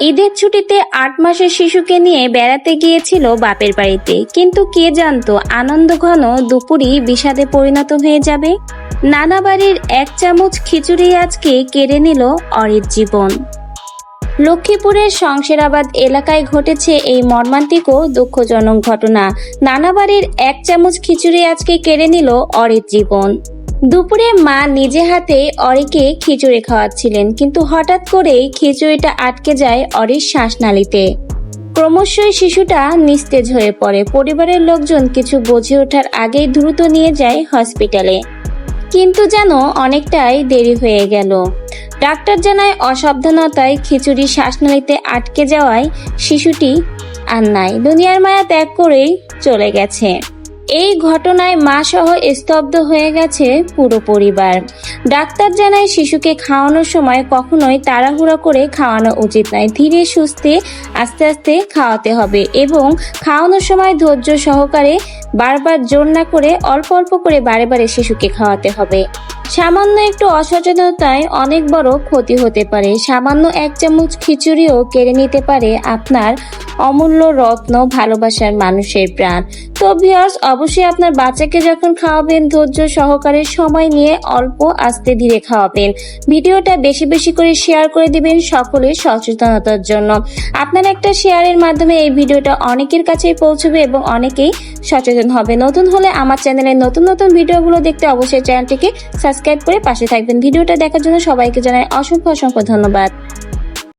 ঈদের ছুটিতে আট মাসের শিশুকে নিয়ে বেড়াতে গিয়েছিল বাপের বাড়িতে। কিন্তু কে জানতো আনন্দ ঘন দুপুরই বিষাদে পরিণত হয়ে যাবে? নানা বাড়ির এক চামচ খিচুড়ি আজকে কেড়ে নিল অরির জীবন। লক্ষ্মীপুরের শংসেরাবাদ এলাকায় ঘটেছে এই মর্মান্তিক ও দুঃখজনক ঘটনা। নানা বাড়ির এক চামচ খিচুড়ি আজকে কেড়ে নিল অরির জীবন। দুপুরে মা নিজে হাতে অরিকে খিচুড়ি খাওয়াচ্ছিলেন, কিন্তু হঠাৎ করেই খিচুড়িটা আটকে যায় অরির শ্বাসনালীতে। ক্রমশই শিশুটা নিস্তেজ হয়ে পড়ে। পরিবারের লোকজন কিছু বুঝে ওঠার আগেই দ্রুত নিয়ে যায় হসপিটালে। কিন্তু যেন অনেকটাই দেরি হয়ে গেল। ডাক্তার জানায় অসাবধানতায় খিচুড়ি শ্বাসনালীতে আটকে যাওয়ায় শিশুটি আর নাই। দুনিয়ার মায়া ত্যাগ করেই চলে গেছে। এই ঘটনায় মা সহ স্তব্ধ হয়ে গেছে পুরো পরিবার। ডাক্তার জানায় শিশুকে খাওয়ানোর সময় কখনোই তাড়াহুড়া করে খাওয়ানো উচিত নয়। ধীরে সুস্থে আস্তে আস্তে খাওয়াতে হবে এবং খাওয়ানোর সময় ধৈর্য সহকারে বারবার জোর না করে অল্প অল্প করে বারে বারে শিশুকে খাওয়াতে হবে। সামান্য একটু অসচেতনতায় অনেক বড় ক্ষতি হতে পারে। সামান্য এক চামচ খিচুড়িও কেড়ে নিতে পারে আপনার অমূল্য রত্ন ভালোবাসার মানুষের প্রাণ। তো ভিউয়ার্স অবশ্যই আপনার বাচ্চাকে যখন খাওয়াবেন, ধৈর্য সহকারে সময় নিয়ে অল্প আস্তে ধীরে খাওয়াবেন। ভিডিওটা বেশি বেশি করে শেয়ার করে দিবেন সকলের সচেতনতার জন্য। আপনার একটা শেয়ারের মাধ্যমে এই ভিডিওটা অনেকের কাছেই পৌঁছবে এবং অনেকেই সচেতন হবে। নতুন হলে আমার চ্যানেলে নতুন নতুন ভিডিওগুলো দেখতে অবশ্যই চ্যানেলটিকে সাবস্ক্রাইব করে পাশে থাকবেন। ভিডিওটা দেখার জন্য সবাইকে জানাই অসংখ্য অসংখ্য ধন্যবাদ।